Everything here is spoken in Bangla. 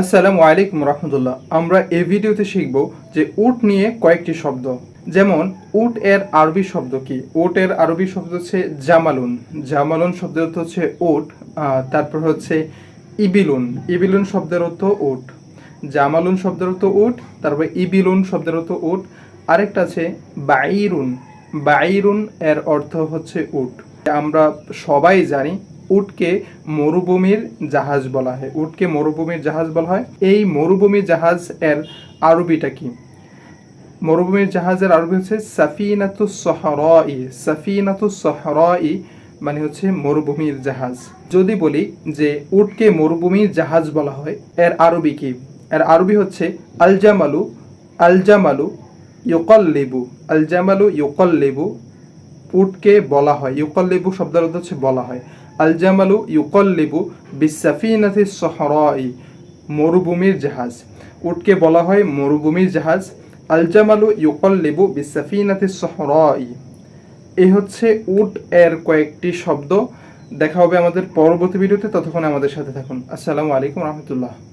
আসসালামু আলাইকুম রহমতুল্লাহ। আমরা এই ভিডিওতে শিখব যে উট নিয়ে কয়েকটি শব্দ। যেমন, উট এর আরবি শব্দ কি? উট এর আরবি শব্দ হচ্ছে জামালুন। জামালুন শব্দের অর্থ হচ্ছে উট তারপর হচ্ছে ইবিলুন। ইবিলুন শব্দের অর্থ উট। জামালুন শব্দের অর্থ উট, তারপর ইবিলুন শব্দের অর্থ উট। আরেকটা আছে বাইরুন। বাইরুন এর অর্থ হচ্ছে উট। আমরা সবাই জানি উটকে মরুভূমির জাহাজ বলা হয়। উটকে মরুভূমির জাহাজ বলা হয়। এই মরুভূমির জাহাজ এর আরবিটা কি? মরুভূমির জাহাজের আরবি হচ্ছে সাফিনাতু সহরাই। সাফিনাতু সহরাই মানে হচ্ছে মরুভূমির জাহাজ। যদি বলি যে উটকে মরুভূমির জাহাজ বলা হয়, এর আরবি কি? এর আরবি হচ্ছে আলজামালু আলজামালু ইউকল্লিবু। আলজামালু ইউকল্লিবু উটকে বলা হয়। ইউকল্লিবু শব্দের অর্থ হচ্ছে বলা হয়। আলজামালু ইউকল্লিবু বিসাফিনাথি সহরাই মরুভূমির জাহাজ। উটকে বলা হয় মরুভূমির জাহাজ। আলজামালু ইউকল্লিবু বিসাফিনাথি সহরাই। এই হচ্ছে উট এর কয়েকটি শব্দ। দেখা হবে আমাদের পরবর্তী ভিডিওতে। ততক্ষণ আমাদের সাথে থাকুন। আসসালামু আলাইকুম রহমতুল্লাহ।